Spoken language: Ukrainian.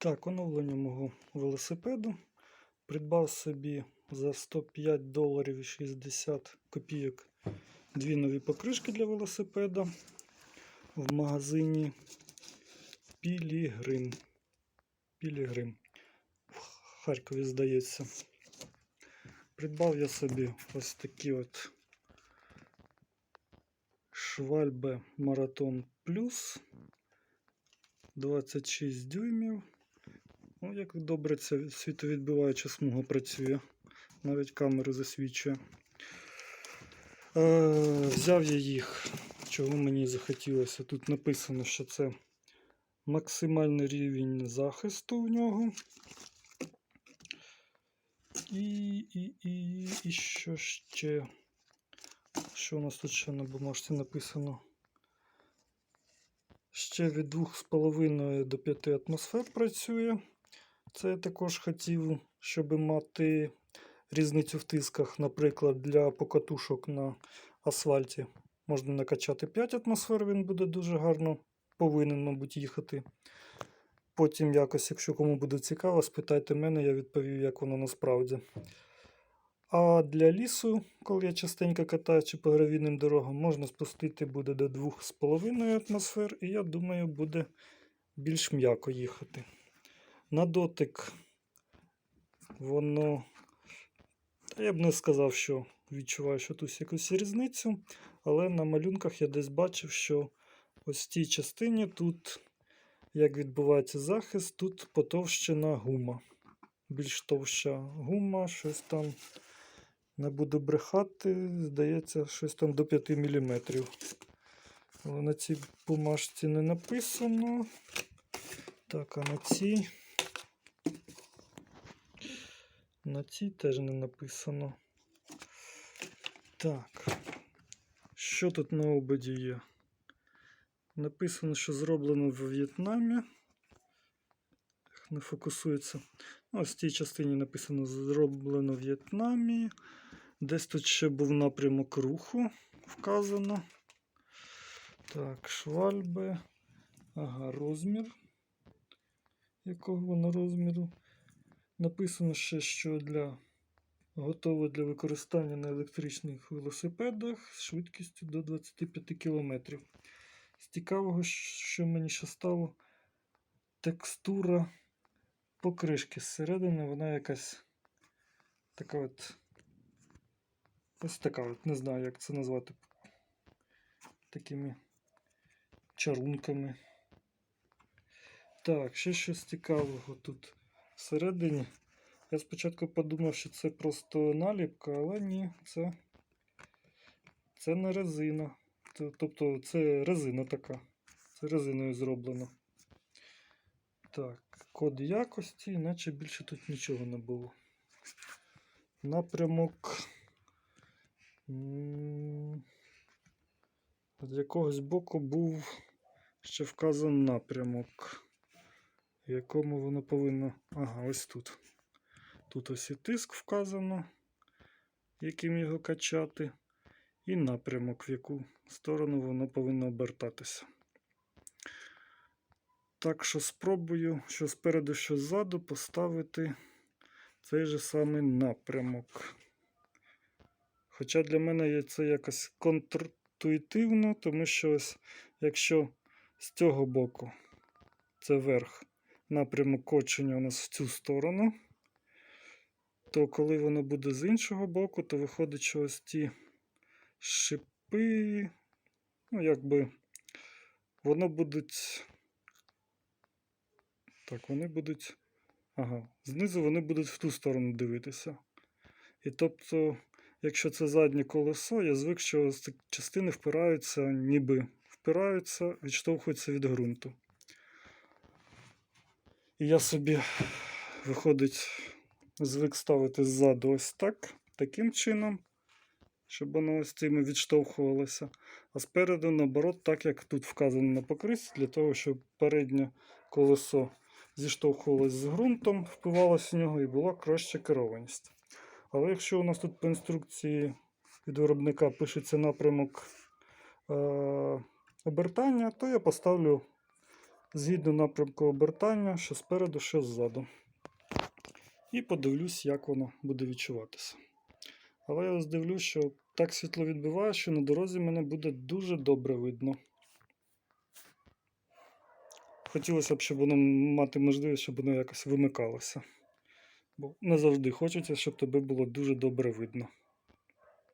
Так, оновлення мого велосипеду. Придбав собі за 105 доларів і 60 копійок дві нові покришки для велосипеда в магазині Пілігрим. Пілігрим. В Харкові, здається. Придбав я собі ось такі от Швальбе Маратон Плюс 26 дюймів. Ну, як добре ця світовідбиваюча смуга працює. Навіть камери засвідчує. Е, взяв я їх, чого мені захотілося. Тут написано, що це максимальний рівень захисту в нього. І, і, і, і що ще? Що у нас тут ще на бумажці написано? Ще від 2,5 до 5 атмосфер працює. Це я також хотів, щоб мати різницю в тисках. Наприклад, для покатушок на асфальті можна накачати 5 атмосфер, він буде дуже гарно, повинен, мабуть, їхати. Потім якось, якщо кому буде цікаво, спитайте мене, я відповів, як воно насправді. А для лісу, коли я частенько катаю чи по гравійним дорогам, можна спустити буде до 2,5 атмосфер, і я думаю, буде більш м'яко їхати. На дотик воно. Я б не сказав, що відчуваю, що тут якусь різницю, але на малюнках я десь бачив, що ось в тій частині тут, як відбувається захист, тут потовщена гума. Більш товща гума, щось там. Не буду брехати, здається, щось там до 5 мм. На цій бумажці не написано. Так, а на цій. На цій теж не написано. Так. Що тут на ободі є? Написано, що зроблено в В'єтнамі. Не фокусується. Ну, Ось в цій частині написано зроблено в В'єтнамі. Десь тут ще був напрямок руху вказано. Так, швальби. Ага, розмір. Якого воно розміру? Написано ще, що для готове для використання на електричних велосипедах з швидкістю до 25 км. З цікавого, що мені ще стало, текстура покришки зсередини, вона якась така от. Ось така от, не знаю, як це назвати. Такими чарунками. Так, ще щось цікавого тут всередині. Я спочатку подумав, що це просто наліпка, але ні, це, це не резина. Тобто це резина така. Це резиною зроблено. Так, код якості, іначе більше тут нічого не було. Напрямок. З якогось боку був ще вказан напрямок, в якому воно повинно. Ага, ось тут. Тут ось і тиск вказано, яким його качати, і напрямок, в яку сторону воно повинно обертатися. Так що спробую, що спереду, що ззаду, поставити цей же самий напрямок. Хоча для мене це якось контртуїтивно, тому що ось, якщо з цього боку це верх, напрямок кочення у нас в цю сторону, то коли воно буде з іншого боку, то виходить, що ось ті шипи, ну, якби воно будуть. Так, вони будуть. Ага, знизу вони будуть в ту сторону дивитися. І тобто, якщо це заднє колесо, я звик, що частини впираються, ніби впираються, відштовхуються від ґрунту. І я собі, виходить, звик ставити ззаду ось так, таким чином, щоб воно ось цими відштовхувалося. А спереду, наоборот, так як тут вказано на покрисі, для того, щоб переднє колесо зіштовхувалось з ґрунтом, впивалось в нього і була краща керованість. Але якщо у нас тут по інструкції від виробника пишеться напрямок е- обертання, то я поставлю згідно напрямку обертання, що спереду, що ззаду. І подивлюсь, як воно буде відчуватися. Але я ось дивлюсь, що так світло відбиває, що на дорозі мене буде дуже добре видно. Хотілося б, щоб воно мати можливість, щоб воно якось вимикалося. Бо не завжди хочеться, щоб тебе було дуже добре видно.